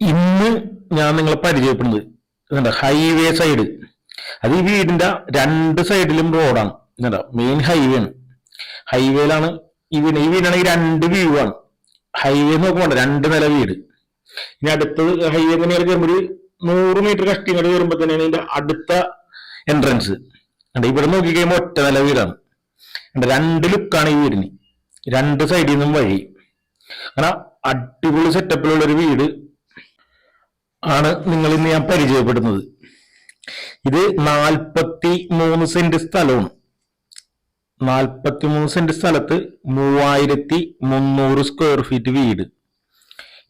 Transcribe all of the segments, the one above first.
ഇന്ന് ഞാൻ നിങ്ങളെ പരിചയപ്പെടുന്നത്. കണ്ട? ഹൈവേ സൈഡ് അത് ഈ വീടിന്റെ രണ്ട് സൈഡിലും റോഡാണ് എന്താ മെയിൻ ഹൈവേ ആണ്. ഹൈവേയിലാണ് ഈ വീട്. ഈ വീടാണെങ്കിൽ രണ്ട് വ്യൂ ആണ്. ഹൈവേ നോക്കുമ്പോൾ രണ്ട് നില വീട്. ഇനി അടുത്തത് ഹൈവേ തന്നെ കയറുമ്പോൾ ഒരു നൂറ് മീറ്റർ കഷ്ടി ഇങ്ങോട്ട് കയറുമ്പോൾ തന്നെയാണ് ഇതിന്റെ അടുത്ത എൻട്രൻസ് ഇവിടെ നോക്കി കഴിയുമ്പോൾ ഒറ്റ നില വീടാണ്. കണ്ടോ, രണ്ട് ലുക്കാണ് ഈ വീടിന്. രണ്ട് സൈഡിൽ നിന്നും വഴി. അങ്ങനെ അടിപൊളി സെറ്റപ്പിലുള്ള ഒരു വീട്. ആണ് നിങ്ങൾ ഇന്ന് ഞാൻ പരിചയപ്പെടുന്നത്. ഇത് നാൽപ്പത്തി മൂന്ന് സെന്റ് സ്ഥലമാണ്. നാൽപ്പത്തി മൂന്ന് സെന്റ് സ്ഥലത്ത് മൂവായിരത്തി മുന്നൂറ് സ്ക്വയർ ഫീറ്റ് വീട്.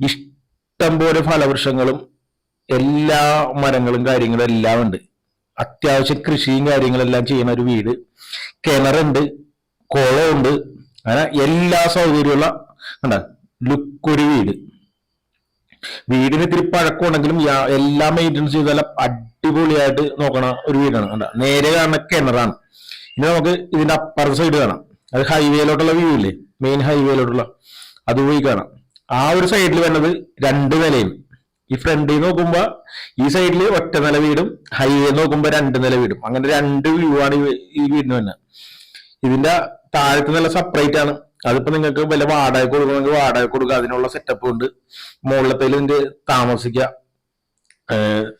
ഇഷ്ടം പോലെ ഫലവൃക്ഷങ്ങളും എല്ലാ മരങ്ങളും കാര്യങ്ങളും എല്ലാം ഉണ്ട്. അത്യാവശ്യം കൃഷിയും കാര്യങ്ങളെല്ലാം ചെയ്യുന്ന ഒരു വീട്. കിണറുണ്ട് കുളമുണ്ട് അങ്ങനെ എല്ലാ സൗകര്യമുള്ള ലുക്കൊരു വീട്. വീടിന് ഇത്തിരി പഴക്കമുണ്ടെങ്കിലും എല്ലാ മെയിന്റനൻസ് ചെയ്താലും അടിപൊളിയായിട്ട് നോക്കണ ഒരു വീടാണ്. കണ്ട? നേരെ കാണുന്ന കിണറാണ് ഇനി നമുക്ക് ഇതിന്റെ അപ്പർ സൈഡ് കാണാം. അത് ഹൈവേയിലോട്ടുള്ള വ്യൂ ഇല്ലേ? മെയിൻ ഹൈവേയിലോട്ടുള്ള അത് പോയി കാണാം. ആ ഒരു സൈഡിൽ വരുന്നത് രണ്ട് നിലയും. ഈ ഫ്രണ്ടിൽ നോക്കുമ്പോ ഈ സൈഡിൽ ഒറ്റ നില വീടും ഹൈവേ നോക്കുമ്പോ രണ്ട് നില വീടും. അങ്ങനെ രണ്ട് വ്യൂ ആണ് ഈ വീടിന് തന്നെ ഇതിന്റെ താഴത്തെ നില സെപ്പറേറ്റ് ആണ്. അതിപ്പോ നിങ്ങൾക്ക് വല്ല വാടക കൊടുക്കണമെങ്കിൽ വാടക കൊടുക്കുക. അതിനുള്ള സെറ്റപ്പ് ഉണ്ട്. മുകളിലത്തേൽ ഇതിന്റെ താമസിക്കുക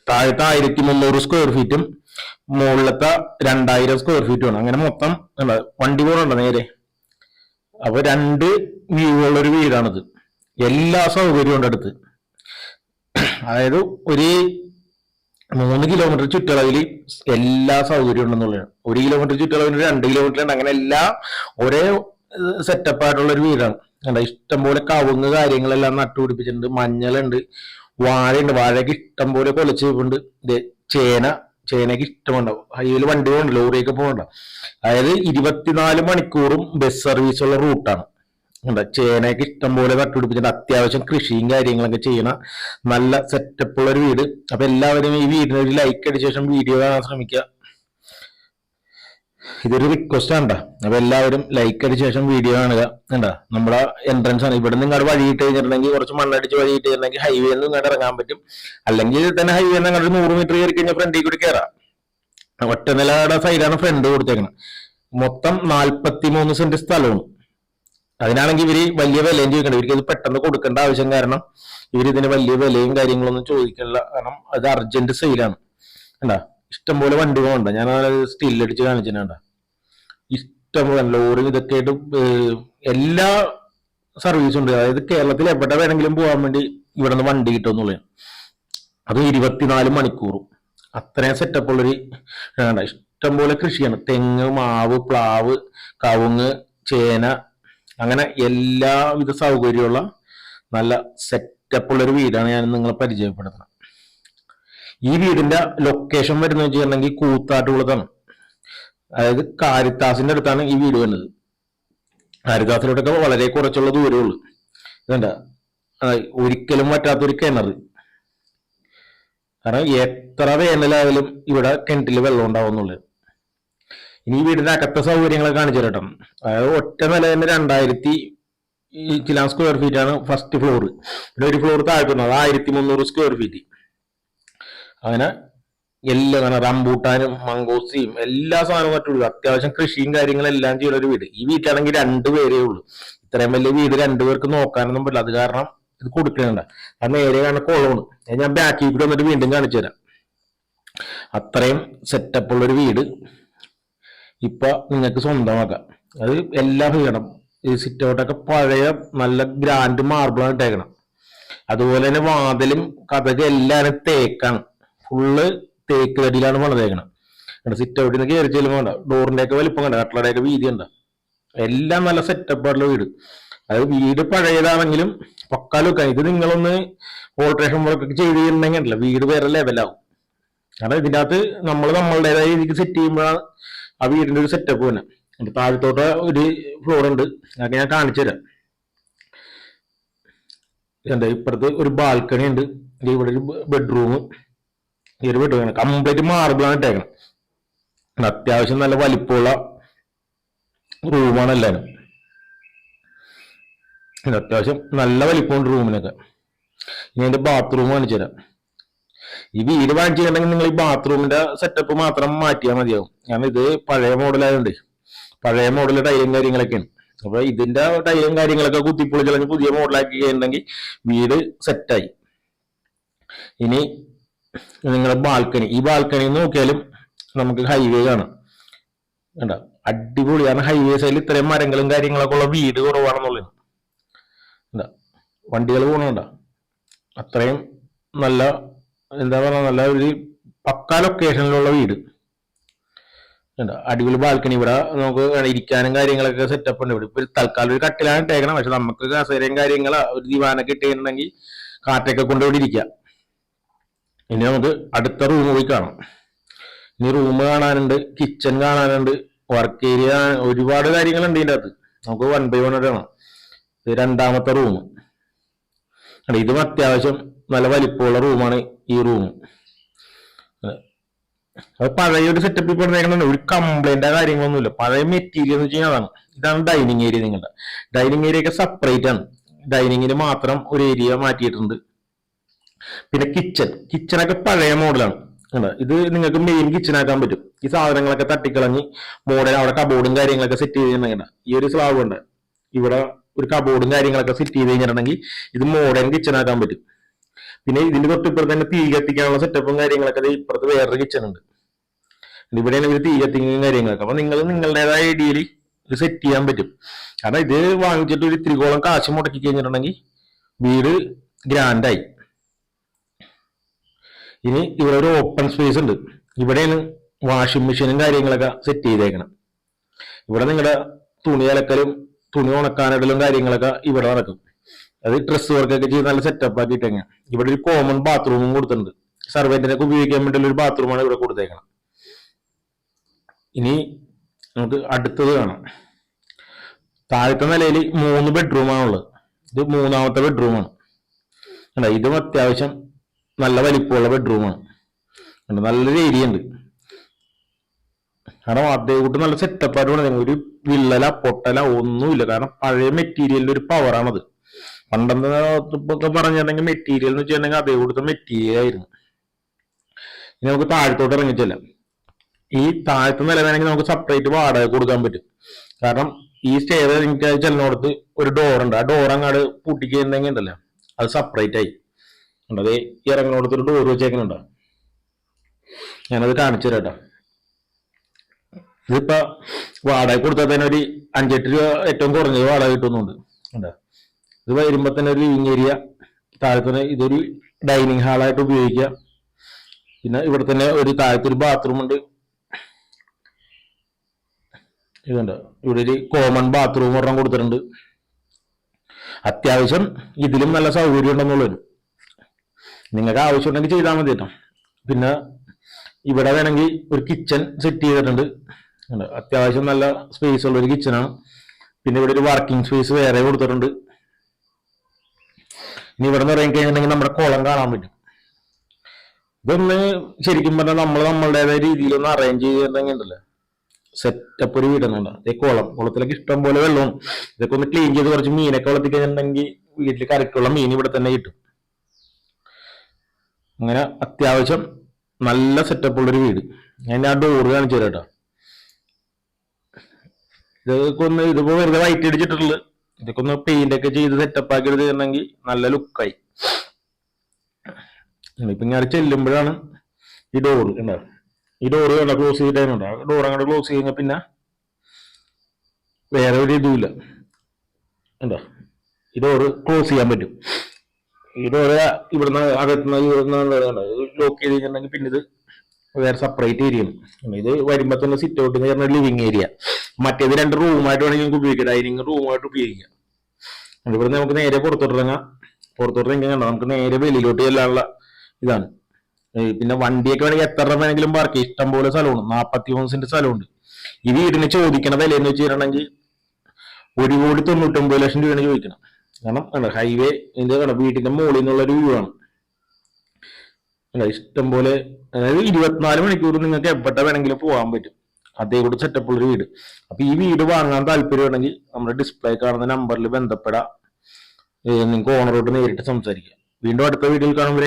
താഴത്തെ ആയിരത്തി മുന്നൂറ് സ്ക്വയർ ഫീറ്റും മുകളിലത്തെ രണ്ടായിരം സ്ക്വയർ ഫീറ്റും ആണ്. അങ്ങനെ മൊത്തം വണ്ടി പോകണുണ്ടോ നേരെ? അപ്പൊ രണ്ട് വ്യൂ ഉള്ളൊരു വീടാണിത്. എല്ലാ സൗകര്യവും ഉണ്ട് അടുത്ത്. അതായത് ഒരു മൂന്ന് കിലോമീറ്റർ ചുറ്റളവിൽ എല്ലാ സൗകര്യവും ഉണ്ടെന്നുള്ളതാണ്. ഒരു കിലോമീറ്റർ ചുറ്റളവിന് രണ്ട് കിലോമീറ്റർ ഉണ്ട്. അങ്ങനെ എല്ലാ ഒരേ സെറ്റപ്പ് ആയിട്ടുള്ള ഒരു വീടാണ്. കണ്ടോ ഇഷ്ടംപോലെ കവുങ്ങ് കാര്യങ്ങളെല്ലാം നട്ടുപിടിപ്പിച്ചിട്ടുണ്ട്. മഞ്ഞളുണ്ട് വാഴയുണ്ട്. വാഴയ്ക്ക് ഇഷ്ടം പോലെ കൊലച്ച് വെപ്പുണ്ട് ചേന ചേനയ്ക്ക് ഇഷ്ടമുണ്ടാവും. ഹൈവേയിൽ വണ്ടി പോകണ്ട ലോറിയൊക്കെ പോകണ്ട. അതായത് ഇരുപത്തിനാല് മണിക്കൂറും ബസ് സർവീസ് ഉള്ള റൂട്ടാണ്. എന്താ ചേനയൊക്കെ ഇഷ്ടം പോലെ നട്ടുപിടിപ്പിച്ചിട്ട് അത്യാവശ്യം കൃഷിയും കാര്യങ്ങളൊക്കെ ചെയ്യണ നല്ല സെറ്റപ്പ് ഉള്ള ഒരു വീട്. അപ്പൊ എല്ലാവരും ഈ വീടിന് ഒരു ലൈക്ക് അടിച്ച ശേഷം വീഡിയോ കാണാൻ ശ്രമിക്കുക. ഇതൊരു റിക്വസ്റ്റ് ആണ് ട്ടാ. അപ്പൊ എല്ലാവരും ലൈക്ക് അടിച്ച ശേഷം വീഡിയോ കാണുക. എന്താ നമ്മുടെ എൻട്രൻസ് ആണ്. ഇവിടെ നിങ്ങൾ വഴി ഇട്ട് കഴിഞ്ഞിട്ടുണ്ടെങ്കിൽ കുറച്ച് മണ്ണടിച്ച് വഴി ഇട്ട് കഴിഞ്ഞിട്ടുണ്ടെങ്കിൽ ഹൈവേ നിന്ന് ഇങ്ങോട്ട് ഇറങ്ങാൻ പറ്റും. അല്ലെങ്കിൽ തന്നെ ഹൈവേ നിങ്ങളുടെ നൂറ് മീറ്റർ കയറി കഴിഞ്ഞാൽ ഫ്രണ്ടിൽ കൂടി കയറാം ഒറ്റ നിലയുടെ സൈഡാണ് ഫ്രണ്ട് കൊടുത്തേക്കുന്നത് മൊത്തം നാൽപ്പത്തി മൂന്ന് സെന്റ് സ്ഥലവും അതിനാണെങ്കിൽ ഇവർ വലിയ വിലയും ചോദിക്കേണ്ടത് ഇവർക്ക് ഇത് പെട്ടെന്ന് കൊടുക്കേണ്ട ആവശ്യം കാരണം ഇവർ ഇതിന് വലിയ വിലയും കാര്യങ്ങളൊന്നും ചോദിക്കണില്ല. കാരണം അത് അർജന്റ് സെയിലാണ് കണ്ടാ? ഇഷ്ടംപോലെ വണ്ടി പോകണ്ട ഞാൻ സ്റ്റില്ലടിച്ച് കാണിച്ചിട്ടുണ്ട്. ഇഷ്ടംപോലെ ലോറി ഇതൊക്കെ ആയിട്ട് എല്ലാ സർവീസും ഉണ്ട്. അതായത് കേരളത്തിൽ എവിടെ വേണമെങ്കിലും പോകാൻ വേണ്ടി ഇവിടെ നിന്ന് വണ്ടി കിട്ടും എന്നുള്ളതാണ് അത് ഇരുപത്തിനാല് മണിക്കൂറും. അത്രയും സെറ്റപ്പ് ഉള്ളൊരു വേണ്ട ഇഷ്ടംപോലെ കൃഷിയാണ്. തെങ്ങ് മാവ് പ്ലാവ് കവുങ്ങ് ചേന അങ്ങനെ എല്ലാവിധ സൗകര്യമുള്ള നല്ല സെറ്റപ്പ് ഉള്ളൊരു വീടാണ് ഞാൻ നിങ്ങളെ പരിചയപ്പെടുത്തുന്നത്. ഈ വീടിന്റെ ലൊക്കേഷൻ വരുന്നത് വെച്ചിട്ടുണ്ടെങ്കിൽ കൂത്താട്ടുകുളത്താണ്. അതായത് കാരിത്താസിന്റെ അടുത്താണ് ഈ വീട് വരുന്നത്. കാരിത്താസിലോട്ടൊക്കെ വളരെ കുറച്ചുള്ള ദൂരമേ ഉള്ളൂ. ഇതണ്ട. ഒരിക്കലും പറ്റാത്തൊരു കിണർ കാരണം എത്ര വേനലായാലും ഇവിടെ കിണറ്റിൽ വെള്ളം ഉണ്ടാവുന്നുള്ളത് ഇനി വീടിന്റെ അകത്തെ സൗകര്യങ്ങൾ കാണിച്ചു തരട്ടോ അതായത് ഒറ്റ നില തന്നെ രണ്ടായിരത്തി ചില സ്ക്വയർ ഫീറ്റ് ആണ് ഫസ്റ്റ് ഫ്ലോർ പിന്നെ ഒരു ഫ്ലോർ താഴ്ത്തുന്നത് ആയിരത്തി മുന്നൂറ് സ്ക്വയർ ഫീറ്റ് അങ്ങനെ എല്ലാം അങ്ങനെ റംബൂട്ടാനും മംഗോസിയും എല്ലാ സാധനവും പറ്റുള്ളൂ. അത്യാവശ്യം കൃഷിയും കാര്യങ്ങളും എല്ലാം ചെയ്യുന്ന ഒരു വീട്. ഈ വീട്ടിലാണെങ്കിൽ രണ്ടു പേരേ ഉള്ളൂ. ഇത്രയും വലിയ വീട് രണ്ടുപേർക്ക് നോക്കാനൊന്നും പറ്റില്ല. അത് കാരണം ഇത് കൊടുക്കണണ്ട കാരണം നേരെ കാണുന്ന കുളമാണ് ഞാൻ ബാക്കിൽ കൂടി വന്നിട്ട് വീണ്ടും കാണിച്ചു തരാം. അത്രയും സെറ്റപ്പ് ഉള്ളൊരു വീട് ഇപ്പൊ നിങ്ങൾക്ക് സ്വന്തമാക്കാം. അത് എല്ലാം ചെയ്യണം ഈ സിറ്റൗട്ടൊക്കെ പഴയ നല്ല ഗ്രാൻഡ് മാർബിളാണ് ഇട്ടേക്കണം അതുപോലെ തന്നെ വാതിലും കഥകളും എല്ലാവരും തേക്കാണ്. ഫുള്ള് തേക്ക് തടിയിലാണ് പണിതേക്കണം സിറ്റ് ഔട്ടിൽ നിന്ന് കയറി ചെല്ലുമ്പോൾ കണ്ട ഡോറിന്റെ ഒക്കെ വലിപ്പം കണ്ട കട്ടളയുടെ ഒക്കെ വീതി കണ്ട? എല്ലാം നല്ല സെറ്റപ്പ് ആയിട്ടുള്ള വീട്. അത് വീട് പഴയതാണെങ്കിലും പക്കാലൊക്കെ ഇത് നിങ്ങളൊന്ന് ഓൾട്രേഷൻ വർക്ക് ഒക്കെ ചെയ്ത് കഴിഞ്ഞിട്ടുണ്ടെങ്കിൽ വീട് വേറെ ലെവലാവും കാരണം ഇതിന്റെ അകത്ത് നമ്മൾ നമ്മളുടേതായ രീതിക്ക് സെറ്റ് ചെയ്യുമ്പോഴാണ് ആ വീടിന്റെ ഒരു സെറ്റപ്പ് തന്നെ എന്റെ താഴത്തോട്ട് ഒരു ഫ്ലോർ ഉണ്ട്. അതൊക്കെ ഞാൻ കാണിച്ചു തരാം. എന്താ ഇപ്പുറത്ത് ഒരു ബാൽക്കണി ഉണ്ട്. ഇവിടെ ഒരു ബെഡ്റൂം ഈ ഒരു മാർബിൾ കംപ്ലീറ്റ് മാർബിളാണ് ഇട്ടേക്കണം. അത്യാവശ്യം നല്ല വലിപ്പമുള്ള റൂമാണ് എല്ലാവരും അത്യാവശ്യം നല്ല വലിപ്പമുണ്ട് റൂമിനൊക്കെ ഇനി എന്റെ ബാത്റൂം കാണിച്ചു തരാം. ഈ വീട് വാങ്ങിച്ചിട്ടുണ്ടെങ്കിൽ നിങ്ങൾ ഈ ബാത്റൂമിന്റെ സെറ്റപ്പ് മാത്രം മാറ്റിയാൽ മതിയാവും. കാരണം ഇത് പഴയ മോഡലായതുകൊണ്ട് പഴയ മോഡൽ ടൈലും കാര്യങ്ങളൊക്കെയാണ്. അപ്പൊ ഇതിന്റെ ടൈലും കാര്യങ്ങളൊക്കെ കുത്തിപ്പൊളിച്ചളഞ്ഞ് പുതിയ മോഡലാക്കി കഴിഞ്ഞിട്ടുണ്ടെങ്കിൽ വീട് സെറ്റായി ഇനി നിങ്ങളുടെ ബാൽക്കണി ഈ ബാൽക്കണി നോക്കിയാലും നമുക്ക് ഹൈവേ കാണാം. കണ്ട? അടിപൊളിയാണ് ഹൈവേ സൈഡിൽ ഇത്രയും മരങ്ങളും കാര്യങ്ങളൊക്കെ ഉള്ള വീട് കുറവാണെന്നുള്ളത്. എന്താ വണ്ടികൾ പോകണണ്ട അത്രയും നല്ല എന്താ പറയുക നല്ല ഒരു പക്ക ലൊക്കേഷനിലുള്ള വീട്. അടിപൊളി ബാൽക്കണി ഇവിടെ നമുക്ക് ഇരിക്കാനും കാര്യങ്ങളൊക്കെ സെറ്റപ്പ് ഉണ്ട്. ഇവിടെ ഇപ്പൊ തൽക്കാലം ഒരു കട്ടിലാണ് ഇട്ടേക്കണം. പക്ഷെ നമുക്ക് കസേരയും കാര്യങ്ങളോ ഒരു ദിവാനൊക്കെ ഇട്ടുണ്ടെങ്കിൽ കാറ്റൊക്കെ കൊണ്ട് ഇവിടെ ഇരിക്കാം. ഇനി നമുക്ക് അടുത്ത റൂം പോയി കാണാം. ഇനി റൂം കാണാനുണ്ട് കിച്ചൺ കാണാനുണ്ട് വർക്ക് ഏരിയ ഒരുപാട് കാര്യങ്ങളുണ്ട് ഇതിന്റെ അകത്ത്. നമുക്ക് വൺ ബൈ വൺ കാണാം ഇത് രണ്ടാമത്തെ റൂം ഇതും അത്യാവശ്യം നല്ല വലിപ്പമുള്ള റൂമാണ് ഈ റൂം അത് പഴയ ഒരു സെറ്റപ്പിൽ പറഞ്ഞേക്കണം ഒരു കംപ്ലൈന്റ് കാര്യങ്ങളൊന്നുമില്ല. പഴയ മെറ്റീരിയൽ എന്ന് വെച്ച് കഴിഞ്ഞാൽ അതാണ്. ഇതാണ് ഡൈനിങ് ഏരിയ നിങ്ങളുടെ. ഡൈനിങ് ഏരിയ ഒക്കെ സെപ്പറേറ്റ് ആണ്. ഡൈനിങ്ങിന് മാത്രം ഒരു ഏരിയ മാറ്റിയിട്ടുണ്ട്. പിന്നെ കിച്ചൺ കിച്ചണൊക്കെ പഴയ മോഡലാണ് കണ്ടോ? ഇത് നിങ്ങൾക്ക് മെയിൻ കിച്ചൺ ആക്കാൻ പറ്റും. ഈ സാധനങ്ങളൊക്കെ തട്ടിക്കളഞ്ഞ് മോഡൽ അവിടെ കബോർഡും കാര്യങ്ങളൊക്കെ സെറ്റ് ചെയ്ത് കഴിഞ്ഞാൽ ഈ ഒരു സ്ലാബ് ഉണ്ട്. ഇവിടെ ഒരു കബോർഡും കാര്യങ്ങളൊക്കെ സെറ്റ് ചെയ്ത് കഴിഞ്ഞിട്ടുണ്ടെങ്കിൽ ഇത് മോഡേൺ കിച്ചൺ ആക്കാൻ പറ്റും. പിന്നെ ഇതിന്റെ തൊട്ടിപ്പുറത്ത് തന്നെ തീ കത്തിക്കാനുള്ള സെറ്റപ്പും കാര്യങ്ങളൊക്കെ ഇപ്പുറത്ത് വേറൊരു കിച്ചൺ ഉണ്ട്. ഇവിടെയാണ് ഇവർ തീ കത്തിക്കും കാര്യങ്ങളൊക്കെ. അപ്പൊ നിങ്ങൾ നിങ്ങളുടേതായ ഐഡിയയിൽ ഇത് സെറ്റ് ചെയ്യാൻ പറ്റും. കാരണം ഇത് വാങ്ങിച്ചിട്ട് ഒരു ത്രികോളം കാശ് മുടക്കി കഴിഞ്ഞിട്ടുണ്ടെങ്കിൽ വീട് ഗ്രാൻഡായി ഇനി ഇവിടെ ഒരു ഓപ്പൺ സ്പേസ് ഉണ്ട്. ഇവിടെയാണ് വാഷിംഗ് മെഷീനും കാര്യങ്ങളൊക്കെ സെറ്റ് ചെയ്തേക്കണം ഇവിടെ നിങ്ങളുടെ തുണി അലക്കലും തുണി ഉണക്കാനിടലും കാര്യങ്ങളൊക്കെ ഇവിടെ നടക്കും. അത് ഡ്രസ് വർക്കൊക്കെ ചെയ്ത് നല്ല സെറ്റപ്പ് ആക്കിയിട്ടേങ്ങ ഇവിടെ ഒരു കോമൺ ബാത്റൂമും കൊടുത്തിട്ടുണ്ട്. സർവന്റിനൊക്കെ ഉപയോഗിക്കാൻ വേണ്ടിയുള്ള ഒരു ബാത്റൂമാണ് ഇവിടെ കൊടുത്തേക്കണം ഇനി നമുക്ക് അടുത്തത് കാണാം. താഴത്തെ നിലയിൽ മൂന്ന് ബെഡ്റൂമാണുള്ളത് ഇത് മൂന്നാമത്തെ ബെഡ്റൂമാണ് അല്ല ഇതും അത്യാവശ്യം നല്ല വലിപ്പമുള്ള ബെഡ്റൂമാണ് നല്ലൊരു ഏരിയ ഉണ്ട്. കാരണം അദ്ദേഹം നല്ല സെറ്റപ്പായിട്ട് വേണം. ഒരു വിള്ളല പൊട്ടല ഒന്നുമില്ല. കാരണം പഴയ മെറ്റീരിയലിന്റെ ഒരു പവറാണത് പണ്ടത്തെ ഒക്കെ പറഞ്ഞിട്ടുണ്ടെങ്കിൽ മെറ്റീരിയൽ എന്ന് വെച്ചിട്ടുണ്ടെങ്കിൽ അതേ കൊടുത്ത മെറ്റീരിയൽ ആയിരുന്നു. ഇനി നമുക്ക് താഴത്തോട്ട് ഇറങ്ങിച്ചല്ല ഈ താഴത്തെ നില വേണമെങ്കിൽ നമുക്ക് സെപ്പറേറ്റ് വാടക കൊടുക്കാൻ പറ്റും. കാരണം ഈ സ്റ്റേ എനിക്ക് ചെല്ലിനോടത്ത് ഒരു ഡോർ ഉണ്ട്. ആ ഡോർ അങ്ങോട്ട് പൂട്ടിക്കുന്നുണ്ടെങ്കിൽ ഉണ്ടല്ലോ അത് സെപ്പറേറ്റ് ആയി. അതേ ഇറങ്ങിനോടത്ത് ഒരു ഡോർ വെച്ചേക്കുന്നുണ്ടോ. ഞാനത് കാണിച്ചു തരാം കേട്ടോ. ഇതിപ്പോ വാടക കൊടുത്താൽ തന്നെ ഒരു അഞ്ചെട്ട് രൂപ ഏറ്റവും കുറഞ്ഞത് വാടക കിട്ടുന്നുണ്ട്. കണ്ടോ ഇത് വരുമ്പോ തന്നെ ഒരു ലിവിങ് ഏരിയ താഴെ തന്നെ ഇതൊരു ഡൈനിങ് ഹാളായിട്ട് ഉപയോഗിക്കാം പിന്നെ ഇവിടെ തന്നെ ഒരു താഴത്തെ ഒരു ബാത്റൂം ഉണ്ട്. ഇതുണ്ട്. ഇവിടെ ഒരു കോമൺ ബാത്റൂം ഒരെണ്ണം കൊടുത്തിട്ടുണ്ട്. അത്യാവശ്യം ഇതിലും നല്ല സൗകര്യം ഉണ്ടെന്നുള്ളത് നിങ്ങൾക്ക് ആവശ്യമുണ്ടെങ്കിൽ ചെയ്താൽ മതി കേട്ടോ. പിന്നെ ഇവിടെ വേണമെങ്കിൽ ഒരു കിച്ചൺ സെറ്റ് ചെയ്തിട്ടുണ്ട്. അത്യാവശ്യം നല്ല സ്പേസ് ഉള്ള ഒരു കിച്ചണാണ് പിന്നെ ഇവിടെ ഒരു വർക്കിംഗ് സ്പേസ് വേറെ കൊടുത്തിട്ടുണ്ട്. ഇനി ഇവിടെ നിന്ന് ഇറങ്ങി കഴിഞ്ഞിട്ടുണ്ടെങ്കിൽ നമ്മുടെ കുളം കാണാൻ പറ്റും. ഇതൊന്ന് ശരിക്കും പറഞ്ഞാൽ നമ്മൾ നമ്മളുടേതായ രീതിയിൽ ഒന്ന് അറേഞ്ച് ചെയ്തിട്ടുണ്ടെങ്കിൽ ഉണ്ടല്ലോ. സെറ്റപ്പ് ഒരു വീടുന്നുണ്ട് അതേ കുളം കുളത്തിലേക്ക് ഇഷ്ടം പോലെ വെള്ളവും ഇതൊക്കെ ഒന്ന് ക്ലീൻ ചെയ്ത് കുറച്ച് മീനൊക്കെ വളർത്തി കഴിഞ്ഞിട്ടുണ്ടെങ്കിൽ വീട്ടിൽ കരക്കുള്ള മീൻ ഇവിടെ തന്നെ കിട്ടും. അങ്ങനെ അത്യാവശ്യം നല്ല സെറ്റപ്പ് ഉള്ളൊരു വീട്. ഞാൻ ആ ഡോർ കാണിച്ചു തരാം കേട്ടോ ഇതൊക്കെ ഒന്ന് ഇതിപ്പോ വെറുതെ വൈറ്റ് അടിച്ചിട്ടുള്ളത്. ഇതൊക്കെ ഒന്ന് പെയിന്റ് ഒക്കെ ചെയ്ത് സെറ്റപ്പ് ആക്കി എടുത്തിട്ടുണ്ടെങ്കിൽ നല്ല ലുക്കായി ഇപ്പൊ ഞാൻ ചെല്ലുമ്പോഴാണ് ഈ ഡോർ കണ്ടോ? ഈ ഡോറ് കണ്ട ക്ലോസ് ചെയ്തിട്ടുണ്ടോ ഡോർ അങ്ങോട്ട് ക്ലോസ് കഴിഞ്ഞാൽ പിന്നെ വേറെ ഒരു ഇതുമില്ല ഉണ്ടോ ഈ ഡോറ് ക്ലോസ് ചെയ്യാൻ പറ്റും. ഈ ഡോറ് ഇവിടുന്ന് അകത്തുനിന്ന് ഇവിടുന്ന് ലോക്ക് ചെയ്ത് കഴിഞ്ഞിട്ടുണ്ടെങ്കിൽ പിന്നെ ഇത് വേറെ സെപ്പറേറ്റ് ഏരിയ ഇത് വരുമ്പോ തന്നെ സിറ്റ് ഔട്ട് എന്ന് പറഞ്ഞ ലിവിങ് ഏരിയ മറ്റേത് രണ്ട് റൂമായിട്ട് വേണമെങ്കിൽ നമുക്ക് ഉപയോഗിക്കാം. ഡൈനിങ് റൂമായിട്ട് ഉപയോഗിക്കാം. അത് ഇവിടെ നമുക്ക് നേരെ പുറത്തോട്ട് ഇറങ്ങാം പുറത്തോട്ട് ഇറങ്ങി കണ്ടോ നമുക്ക് നേരെ വെളിയിലോട്ട് ചെല്ലാനുള്ള ഇതാണ്. പിന്നെ വണ്ടിയൊക്കെ വേണമെങ്കിൽ എത്ര വേണമെങ്കിലും പാർക്ക് ചെയ്യാം. ഇഷ്ടം പോലെ സ്ഥലമാണ്. നാപ്പത്തി മൂന്ന് സെന്റ് സ്ഥലമുണ്ട്. ഈ വീടിന് ചോദിക്കണ വില എന്ന് വെച്ചിട്ടുണ്ടെങ്കിൽ ഒരു കോടി തൊണ്ണൂറ്റൊമ്പത് ലക്ഷം രൂപയാണ് ചോദിക്കണം കാരണം ഹൈവേ ഇതിന്റെ കണ്ടോ വീടിന്റെ മുകളിൽ നിന്നുള്ളൊരു വ്യൂ ആണ്. ഇഷ്ടം പോലെ അതായത് ഇരുപത്തിനാല് മണിക്കൂർ നിങ്ങൾക്ക് എവിടെ വേണമെങ്കിലും പോകാൻ പറ്റും. അതേ കൂടെ സെറ്റപ്പ് ഉള്ളൊരു വീട്. അപ്പൊ ഈ വീട് വാങ്ങാൻ താല്പര്യമുണ്ടെങ്കിൽ നമ്മുടെ ഡിസ്പ്ലേ കാണുന്ന നമ്പറിൽ ബന്ധപ്പെടാം. നിങ്ങൾക്ക് ഓണറോട് നേരിട്ട് സംസാരിക്കാം. വീണ്ടും അടുത്ത വീഡിയോയിൽ കാണുമ്പോൾ